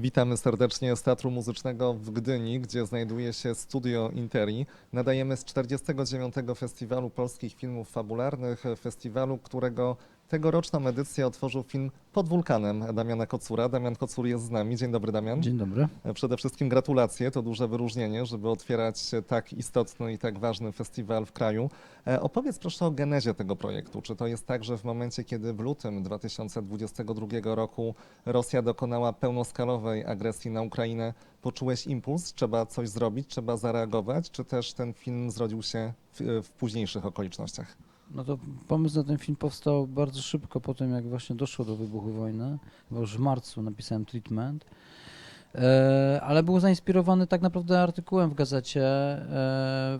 Witamy serdecznie z Teatru Muzycznego w Gdyni, gdzie znajduje się Studio Interi. Nadajemy z 49. Festiwalu Polskich Filmów Fabularnych, festiwalu, którego tegoroczną edycję otworzył film Pod wulkanem Damiana Kocura. Damian Kocur jest z nami. Dzień dobry, Damian. Dzień dobry. Przede wszystkim gratulacje, to duże wyróżnienie, żeby otwierać tak istotny i tak ważny festiwal w kraju. E, Opowiedz proszę o genezie tego projektu. Czy to jest tak, że w momencie, kiedy w lutym 2022 roku Rosja dokonała pełnoskalowej agresji na Ukrainę, poczułeś impuls, trzeba coś zrobić, trzeba zareagować, czy też ten film zrodził się w, w późniejszych okolicznościach? No to pomysł na ten film powstał bardzo szybko po tym, jak właśnie doszło do wybuchu wojny, bo już w marcu napisałem treatment, e, ale był zainspirowany tak naprawdę artykułem w gazecie, e,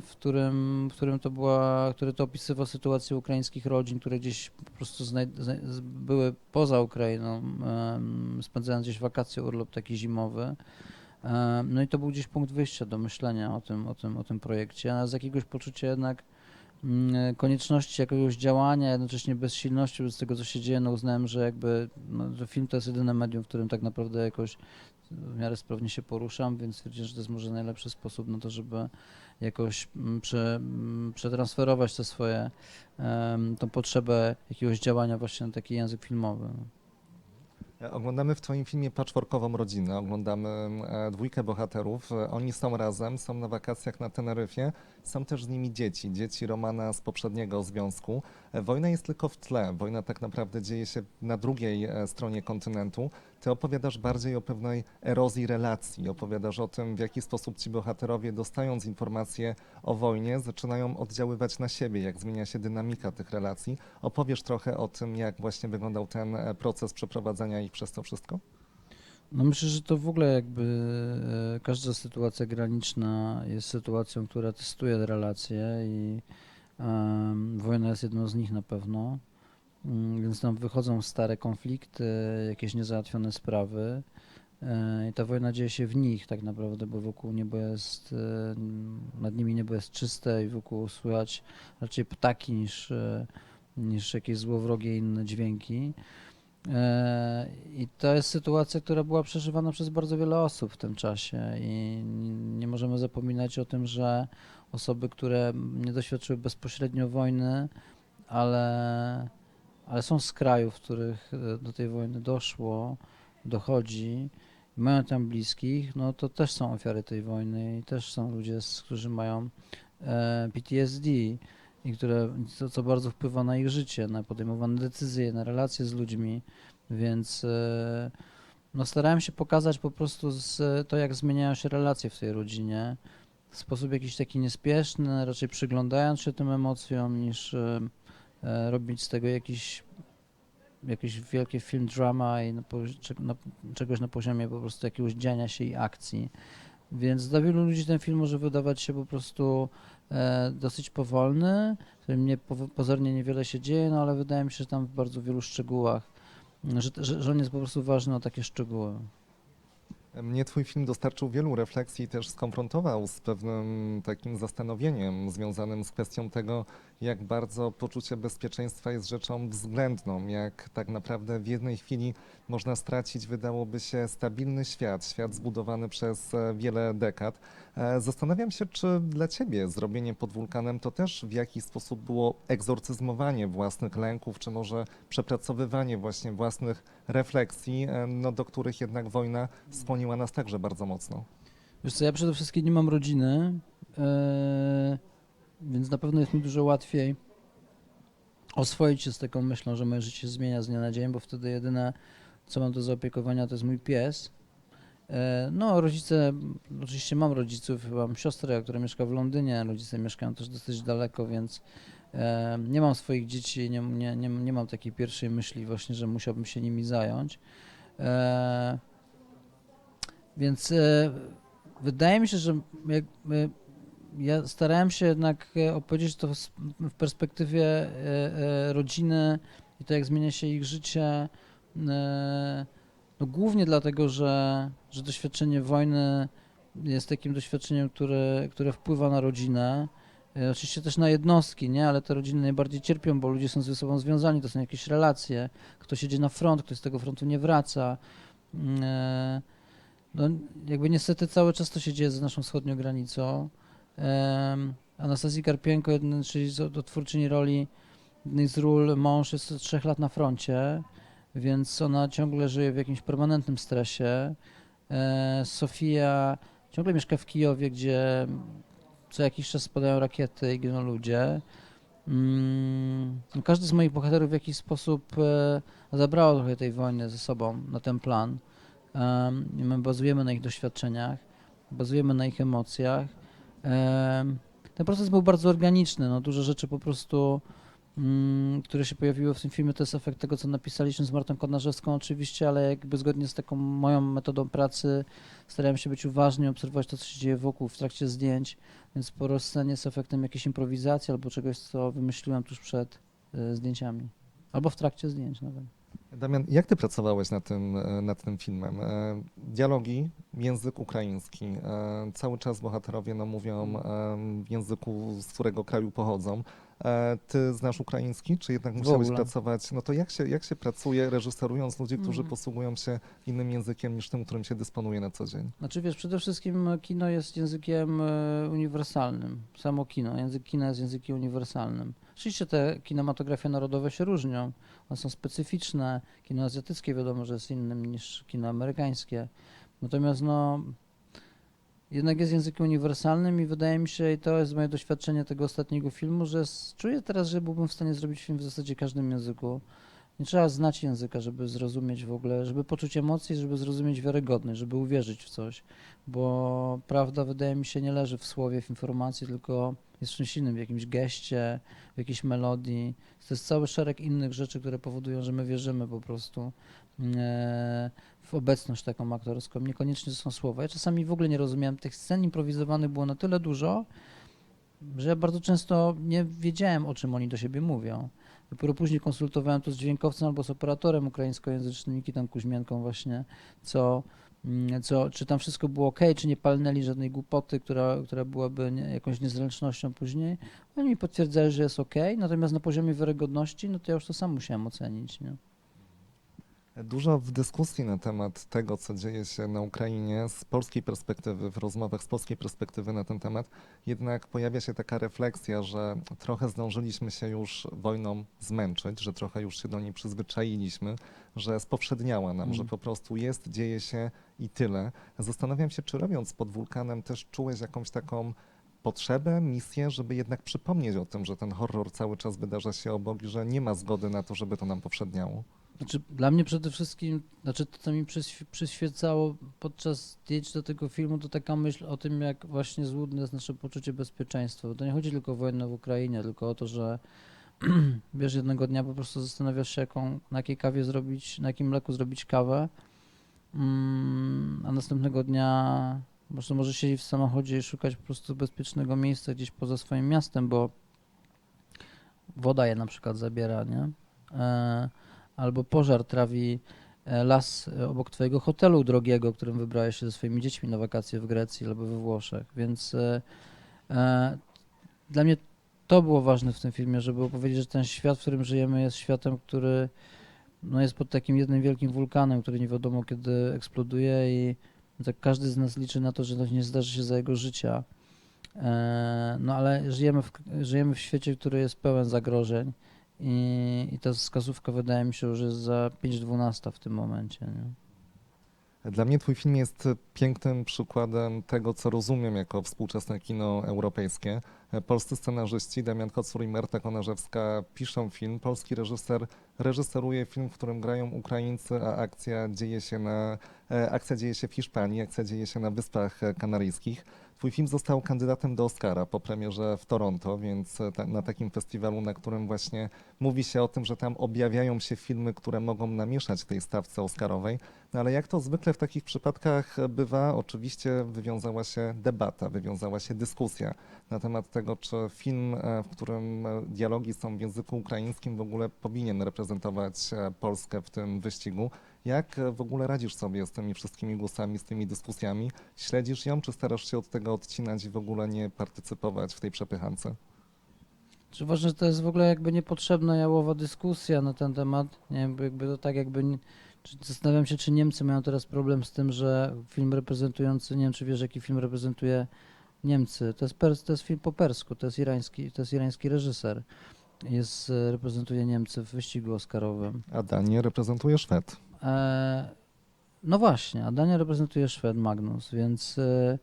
w którym, w którym to była, który to opisywał sytuację ukraińskich rodzin, które gdzieś po prostu były poza Ukrainą, spędzając gdzieś wakacje, urlop taki zimowy. E, No i to był gdzieś punkt wyjścia do myślenia o tym, o tym, o tym projekcie, a z jakiegoś poczucia jednak konieczności jakiegoś działania, jednocześnie bezsilności wobec tego, co się dzieje, no uznałem, że jakby no, że film to jest jedyne medium, w którym tak naprawdę jakoś w miarę sprawnie się poruszam, więc stwierdziłem, że to jest może najlepszy sposób na to, żeby jakoś mm, prze, mm, przetransferować te swoje, tą potrzebę jakiegoś działania właśnie na taki język filmowy. Oglądamy w Twoim filmie patchworkową rodzinę, oglądamy e, dwójkę bohaterów. E, Oni są razem, są na wakacjach na Teneryfie. Są też z nimi dzieci, dzieci Romana z poprzedniego związku. E, Wojna jest tylko w tle. Wojna tak naprawdę dzieje się na drugiej e, stronie kontynentu. Ty opowiadasz bardziej o pewnej erozji relacji. Opowiadasz o tym, w jaki sposób ci bohaterowie, dostając informacje o wojnie, zaczynają oddziaływać na siebie, jak zmienia się dynamika tych relacji. Opowiesz trochę o tym, jak właśnie wyglądał ten e, proces przeprowadzania ich przez to wszystko? No myślę, że to w ogóle jakby e, każda sytuacja graniczna jest sytuacją, która testuje relacje i em, wojna jest jedną z nich na pewno. Mm, Więc tam wychodzą stare konflikty, jakieś niezałatwione sprawy. e, I ta wojna dzieje się w nich tak naprawdę, bo wokół niebo jest, e, nad nimi niebo jest czyste i wokół słychać raczej ptaki niż, e, niż jakieś złowrogie inne dźwięki. I to jest sytuacja, która była przeżywana przez bardzo wiele osób w tym czasie i nie możemy zapominać o tym, że osoby, które nie doświadczyły bezpośrednio wojny, ale, ale są z krajów, w których e, do tej wojny doszło, dochodzi, mają tam bliskich, no to też są ofiary tej wojny i też są ludzie, którzy mają e, PTSD i które, co, co bardzo wpływa na ich życie, na podejmowane decyzje, na relacje z ludźmi, więc e, no starałem się pokazać po prostu to, jak zmieniają się relacje w tej rodzinie. W sposób jakiś taki niespieszny, raczej przyglądając się tym emocjom, niż robić z tego jakiś jakiś wielki film drama i na, na, czegoś na poziomie po prostu jakiegoś dziania się i akcji. Więc dla wielu ludzi ten film może wydawać się po prostu e, dosyć powolny, w którym nie, po, pozornie niewiele się dzieje, no ale wydaje mi się, że tam w bardzo wielu szczegółach, że, że, że on jest po prostu ważny o takie szczegóły. Mnie twój film dostarczył wielu refleksji i też skonfrontował z pewnym takim zastanowieniem związanym z kwestią tego, jak bardzo poczucie bezpieczeństwa jest rzeczą względną, jak tak naprawdę w jednej chwili można stracić, wydałoby się, stabilny świat, świat zbudowany przez e, wiele dekad. E, Zastanawiam się, czy dla ciebie zrobienie pod wulkanem to też w jakiś sposób było egzorcyzmowanie własnych lęków, czy może przepracowywanie właśnie własnych refleksji, no, do których jednak wojna skłoniła nas także bardzo mocno. Wiesz co, ja przede wszystkim nie mam rodziny, e, więc na pewno jest mi dużo łatwiej oswoić się z taką myślą, że moje życie się zmienia z dnia na dzień, bo wtedy jedyne, co mam do zaopiekowania, to jest mój pies. E, No, rodzice, oczywiście mam rodziców, mam siostrę, która mieszka w Londynie, rodzice mieszkają też dosyć daleko, więc e, nie mam swoich dzieci, nie, nie, nie, nie mam takiej pierwszej myśli właśnie, że musiałbym się nimi zająć. E, Więc wydaje mi się, że jakby ja starałem się jednak opowiedzieć to w, perspektywie rodziny i to, jak zmienia się ich życie. No głównie dlatego, że, że doświadczenie wojny jest takim doświadczeniem, które, które wpływa na rodzinę. E, Oczywiście też na jednostki, nie? ale te rodziny najbardziej cierpią, bo ludzie są ze sobą związani, to są jakieś relacje. Ktoś jedzie na front, ktoś z tego frontu nie wraca. Mm, e, no, jakby niestety cały czas to się dzieje za naszą wschodnią granicą. Anastazji Karpienko, czyli z- do twórczyni roli jednej z ról, mąż jest od trzech lat na froncie, więc ona ciągle żyje w jakimś permanentnym stresie. E, Sofia ciągle mieszka w Kijowie, gdzie co jakiś czas spadają rakiety i giną ludzie. Mm, no każdy z moich bohaterów w jakiś sposób e, zabrało trochę tej wojny ze sobą na ten plan. My bazujemy na ich doświadczeniach, bazujemy na ich emocjach. Em, ten proces był bardzo organiczny. No, dużo rzeczy po prostu, które się pojawiły w tym filmie, to jest efekt tego, co napisaliśmy z Martą Konarzewską oczywiście, ale jakby zgodnie z taką moją metodą pracy starałem się być uważny, obserwować to, co się dzieje wokół w trakcie zdjęć, więc po rozscenie jest efektem jakiejś improwizacji albo czegoś, co wymyśliłem tuż przed y, zdjęciami. Albo w trakcie zdjęć nawet. Damian, jak ty pracowałeś nad tym, e, nad tym filmem? E, Dialogi, język ukraiński. E, Cały czas bohaterowie no, mówią e, w języku, z którego kraju pochodzą. E, Ty znasz ukraiński, czy jednak musiałeś pracować? No to jak się, jak się pracuje, reżyserując ludzi, którzy Mhm. posługują się innym językiem niż tym, którym się dysponuje na co dzień? Znaczy wiesz, przede wszystkim kino jest językiem e, uniwersalnym. Samo kino, język kina jest językiem uniwersalnym. Oczywiście te kinematografie narodowe się różnią, one są specyficzne. Kino azjatyckie wiadomo, że jest innym niż kino amerykańskie. Natomiast no, jednak jest językiem uniwersalnym i wydaje mi się, i to jest moje doświadczenie tego ostatniego filmu, że czuję teraz, że byłbym w stanie zrobić film w zasadzie każdym języku. Nie trzeba znać języka, żeby zrozumieć w ogóle, żeby poczuć emocje, żeby zrozumieć wiarygodność, żeby uwierzyć w coś. Bo prawda, wydaje mi się, nie leży w słowie, w informacji, tylko jest czymś innym, w jakimś geście, w jakiejś melodii. To jest cały szereg innych rzeczy, które powodują, że my wierzymy po prostu e, w obecność taką aktorską. Niekoniecznie to są słowa. Ja czasami w ogóle nie rozumiałem. Tych scen improwizowanych było na tyle dużo, że ja bardzo często nie wiedziałem, o czym oni do siebie mówią. Dopiero później konsultowałem to z dźwiękowcem albo z operatorem ukraińskojęzycznym Nikitą Kuźmienką właśnie, co, co, czy tam wszystko było ok, czy nie palnęli żadnej głupoty, która, która byłaby nie, jakąś niezręcznością później. Oni mi potwierdzali, że jest ok, natomiast na poziomie wiarygodności, no to ja już to sam musiałem ocenić. Nie? Dużo w dyskusji na temat tego, co dzieje się na Ukrainie z polskiej perspektywy, w rozmowach z polskiej perspektywy na ten temat, jednak pojawia się taka refleksja, że trochę zdążyliśmy się już wojną zmęczyć, że trochę już się do niej przyzwyczailiśmy, że spowszedniała nam, Mm. że po prostu jest, dzieje się i tyle. Zastanawiam się, czy robiąc pod wulkanem też czułeś jakąś taką potrzebę, misję, żeby jednak przypomnieć o tym, że ten horror cały czas wydarza się obok i że nie ma zgody na to, żeby to nam powszedniało. Znaczy, dla mnie przede wszystkim, znaczy to, co mi przyświ- przyświecało podczas zdjęć do tego filmu, to taka myśl o tym, jak właśnie złudne jest nasze poczucie bezpieczeństwa. Bo to nie chodzi tylko o wojnę w Ukrainie, tylko o to, że wiesz, jednego dnia po prostu zastanawiasz się, jaką, na jakiej kawie zrobić, na jakim mleku zrobić kawę, mm, a następnego dnia prostu możesz siedzieć w samochodzie i szukać po prostu bezpiecznego miejsca gdzieś poza swoim miastem, bo woda je na przykład zabiera, nie? E, albo pożar trawi e, las e, obok twojego hotelu drogiego, którym wybrałeś się ze swoimi dziećmi na wakacje w Grecji albo we Włoszech. Więc e, e, dla mnie to było ważne w tym filmie, żeby opowiedzieć, że ten świat, w którym żyjemy, jest światem, który no, jest pod takim jednym wielkim wulkanem, który nie wiadomo kiedy eksploduje i tak każdy z nas liczy na to, że to nie zdarzy się za jego życia. E, no ale żyjemy w, żyjemy w świecie, który jest pełen zagrożeń. I, I ta wskazówka wydaje mi się, że jest za 5.12 w tym momencie. Nie? Dla mnie twój film jest pięknym przykładem tego, co rozumiem jako współczesne kino europejskie. Polscy scenarzyści Damian Kocur i Marta Konarzewska piszą film, polski reżyser reżyseruje film, w którym grają Ukraińcy, a akcja dzieje się, na, e, akcja dzieje się w Hiszpanii, akcja dzieje się na Wyspach Kanaryjskich. Twój film został kandydatem do Oscara po premierze w Toronto, więc e, na takim festiwalu, na którym właśnie mówi się o tym, że tam objawiają się filmy, które mogą namieszać tej stawce oscarowej. No ale jak to zwykle w takich przypadkach bywa, oczywiście wywiązała się debata, wywiązała się dyskusja na temat tego, czy film, e, w którym dialogi są w języku ukraińskim, w ogóle powinien reprezentować e, Polskę w tym wyścigu. Jak e, w ogóle radzisz sobie z tymi wszystkimi głosami, z tymi dyskusjami? Śledzisz ją, czy starasz się od tego odcinać i w ogóle nie partycypować w tej przepychance? Czy uważam, że to jest w ogóle jakby niepotrzebna jałowa dyskusja na ten temat? Nie wiem, jakby to tak jakby, Zastanawiam się, czy Niemcy mają teraz problem z tym, że film reprezentujący, nie wiem czy wiesz, jaki film reprezentuje Niemcy. To jest, pers, to jest film po persku, to jest irański, to jest irański reżyser. Jest, reprezentuje Niemcy w wyścigu oscarowym. A Danię reprezentuje Szwed. E, no właśnie, a Dania reprezentuje Szwed Magnus, więc e,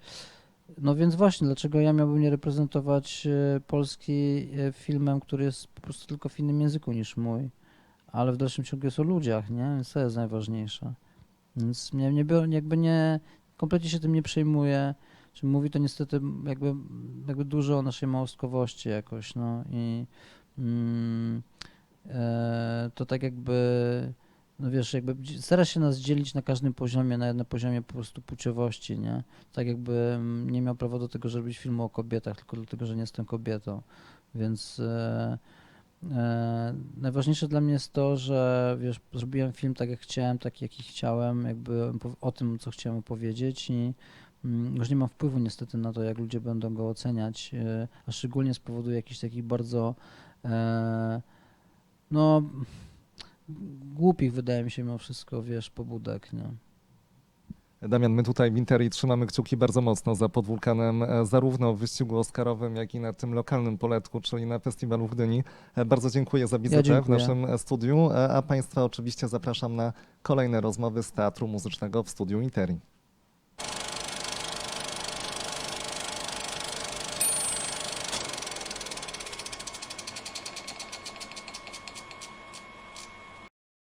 no więc właśnie, dlaczego ja miałbym nie reprezentować e, Polski e, filmem, który jest po prostu tylko w innym języku niż mój, ale w dalszym ciągu jest o ludziach, nie? Więc to jest najważniejsze. Więc mnie nie, jakby nie, kompletnie się tym nie przejmuję. Czy mówi to niestety jakby, jakby dużo o naszej małostkowości jakoś, no i mm, e, to tak jakby no wiesz, jakby stara się nas dzielić na każdym poziomie, na, na poziomie po prostu płciowości, nie? Tak jakby mm, nie miał prawa do tego, żeby robić filmu o kobietach, tylko dlatego, że nie jestem kobietą. Więc e, e, najważniejsze dla mnie jest to, że wiesz, zrobiłem film tak jak chciałem, taki jaki chciałem, jakby o tym, co chciałem opowiedzieć i już nie mam wpływu niestety na to, jak ludzie będą go oceniać, e, a szczególnie z powodu jakichś takich bardzo e, no głupich wydaje mi się mimo wszystko, wiesz, pobudek, nie? Damian, my tutaj w Interi trzymamy kciuki bardzo mocno za podwulkanem, e, zarówno w wyścigu oscarowym, jak i na tym lokalnym poletku, czyli na festiwalu w Gdyni. Bardzo dziękuję za wizytę w dziękuję. naszym studiu, a Państwa oczywiście zapraszam na kolejne rozmowy z Teatru Muzycznego w studiu Interi.